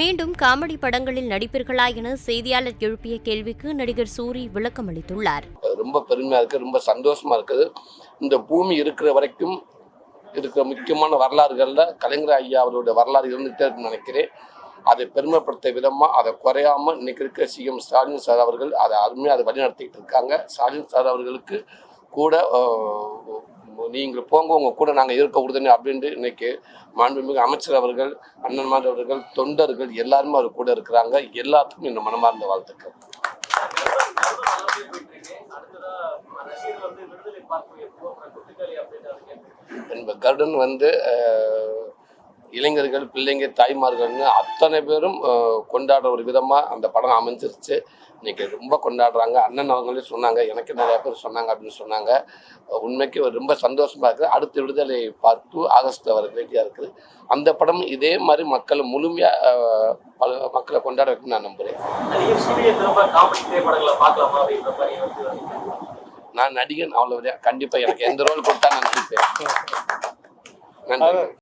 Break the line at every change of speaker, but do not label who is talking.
மீண்டும் காமெடி படங்களில் நடிப்பீர்களா என செய்தியாளர் எழுப்பிய கேள்விக்கு நடிகர் சூரி விளக்கம் அளித்துள்ளார்.
ரொம்ப பெருமையாக இருக்குது ரொம்ப சந்தோஷமாக இருக்குது. இந்த பூமி இருக்கிற வரைக்கும் இருக்கிற முக்கியமான வரலாறுகளில் கலைஞர் ஐயா அவருடைய வரலாறு இருந்துகிட்டே நினைக்கிறேன். அதை பெருமைப்படுத்த விதமாக அதை குறையாம இன்னைக்கு இருக்க சிஎம் ஸ்டாலின் சார் அவர்கள் அதை அருமையாக அதை வழிநடத்திட்டு இருக்காங்க. ஸ்டாலின் சார் அவர்களுக்கு கூட நீங்கள் போங்க உங்கள் கூட நாங்கள் இருக்க உறுதுணை அப்படின்ட்டு இன்னைக்கு மாண்புமிகு அமைச்சர் அவர்கள் அண்ணன்மார் அவர்கள் தொண்டர்கள் எல்லாருமே அவர் கூட இருக்கிறாங்க. எல்லாத்துக்கும் இந்த மனமார்ந்த வாழ்த்துக்கள். கருடன் வந்து இளைஞர்கள் பிள்ளைங்க தாய்மார்கள்னு அத்தனை பேரும் கொண்டாடுற ஒரு விதமாக அந்த படம் அமைஞ்சிருச்சு. இன்னைக்கு ரொம்ப கொண்டாடுறாங்க. அண்ணன் அவங்களே சொன்னாங்க எனக்கு நிறைய பேர் சொன்னாங்க அப்படின்னு சொன்னாங்க. உண்மைக்கு ரொம்ப சந்தோஷமாக இருக்குது அடுத்த விடுதலை பார்த்து டூ ஆகஸ்ட் வர வேண்டியாக இருக்குது. அந்த படம் இதே மாதிரி மக்களை முழுமையாக பல மக்களை கொண்டாட வைக்கணும்னு நான் நம்புகிறேன் நான் நடிகன் அவ்வளோ கண்டிப்பாக எனக்கு எந்த ரோல் கொடுத்தா நான் நடிப்பேன். நன்றி